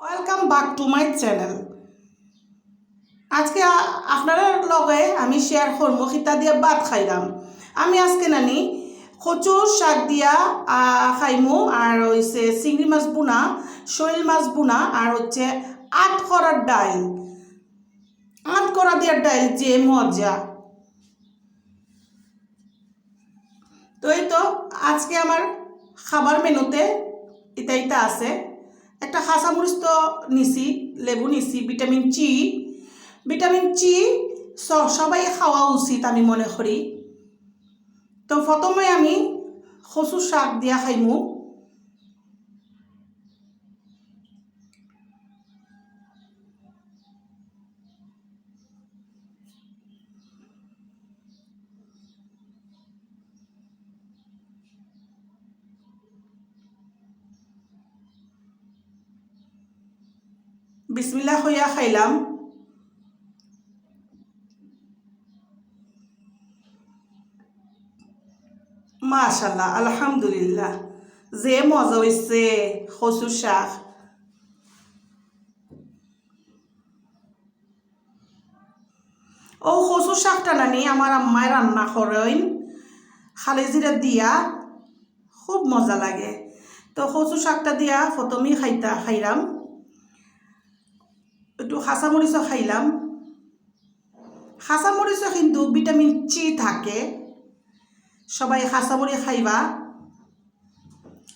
Welcome back to my channel আজকে আপনারা লগে আমি শেয়ার করব, খিতা দিয়ে ভাত খাইলাম। আমি আজকে নানি কচুর শাক দিয়া খাইমু, আর হইছে চিংড়ি মাছ বুনা, শৈল মাছ বুনা, আর হচ্ছে আট করার ডাইল। আট করা দেওয়ার ডাইল যে মজা। তো এই তো, আজকে আমার খাবার মেনুতে এটা এটা আছে। একটা খাসামরিচ তো নিছি, লেবু নিছি, ভিটামিন চি। ভিটামিন চি সবাই খাওয়া উচিত আমি মনে করি। তো প্রথমে আমি কচু শাক দিয়া খাইমু। বিসমিল্লা হইয়া খাইলাম। মাশাল্লাহ আলহামদুলিল্লাহ। যে মজা হয়েছে কচু শাক। ও কচু শাকটা নানি আমার আম্মায় রান্না করেন। খালি জিরা দিয়া খুব মজা লাগে। তো কচু শাকটা দিয়া প্রথমেই খাইতা খাইলাম একটু হাঁচামরিচও খাইলাম। হাঁচামরিচও কিন্তু ভিটামিন চি থাকে। সবাই হাঁচামরি খাইবা।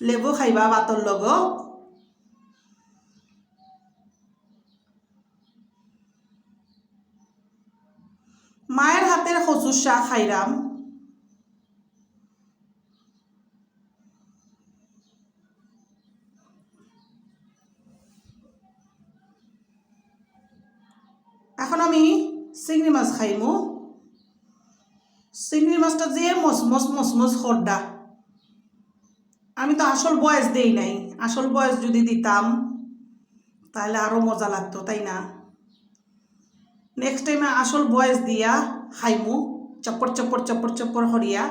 লেবু খাইবা, ভাতৰ লগত। মায়ের হাতের কচুর শাক খাইরাম এখন আমি চিংড়ি মাছ খাইমু। চিংড়ি মাছটা যে মস মস মস মস খরডা আমি তো আসল বয়স দেই নাই। আসল বয়স যদি দিতাম, তাহলে আরও মজা লাগতো, তাই না? নেক্সট টাইমে আসল বয়স দিয়া খাইমু। চপ্পর চপ্পর চপ্পর চপ্পর হরিয়া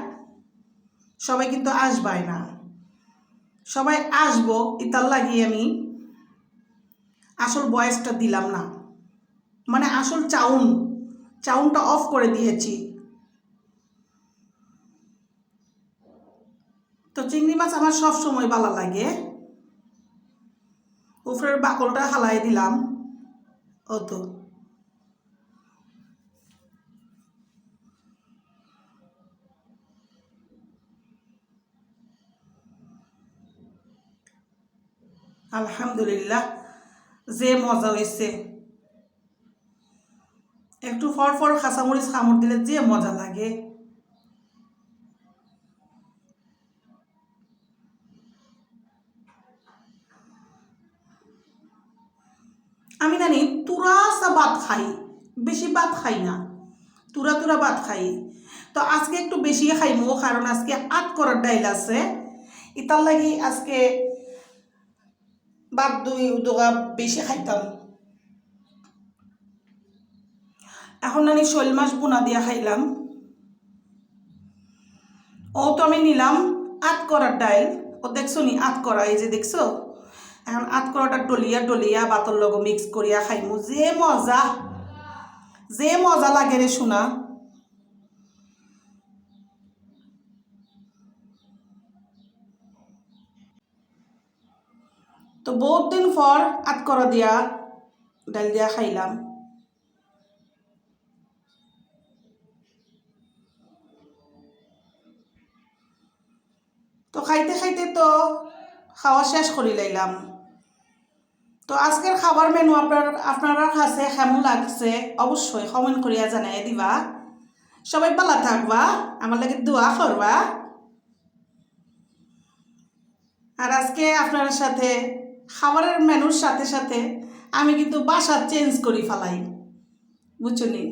সবাই কিন্তু আসবাই না। সবাই আসব ইতার লাগিয়ে আমি আসল বয়সটা দিলাম না। মানে আসল চাউন, চাউনটা অফ করে দিয়েছি। তো চিংড়ি মাছ আমার সব সময় ভালো লাগে। উপরের বাকলটা হালাই দিলাম। ও তো। আলহামদুলিল্লাহ, যে মজা হয়েছে একটু ফর ফর খাসামরিচ খামড় দিলে যে মজা লাগে। আমি জানি তুরাসা ভাত খাই, বেশি ভাত খাই না। তুরা তুরা ভাত খাই। তো আজকে একটু বেশি খাইমো, কারণ আজকে আট করার ডাইল আছে। ইতার লাগি আজকে ভাত দুই দুগা বেশি খাইতাম। এখন আমি শৈল মাছ বোনা দিয়া খাইলাম। ও তো আমি নিলাম আট করার ডাইল। ও দেখছ নি আট করা, এই যে দেখছ? এখন আট করাটা ডলিয়া ডলিয়া বাতর লগ মিক্স করিয়া খাইমু। যে মজা যে মজা লাগে রে শোনা। তো বহুত দিন পর আট করা দিয়া ডাল দিয়া খাইলাম। তো খাইতে খাইতে তো খাওয়া শেষ করি লাইলাম। তো আজকের খাবার মেনু আপনার আপনার কাছে কেমন লাগছে অবশ্যই কমেন্ট করিয়া জানাই দিবা। সবাই ভালো থাকবা, আমার লাগে দোয়া করবা। আর আজকে আপনার সাথে, খাবারের মেনুর সাথে সাথে আমি কিন্তু বাসা চেঞ্জ করি ফেলাই। বুঝছনি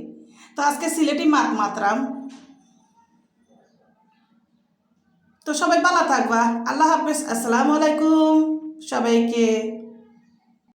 তো আজকে সিলেটি মাত মাত্রাম তো সবাই ভালো থাকবা। আল্লাহ হাফেজ। আসসালামু আলাইকুম। সবাইকে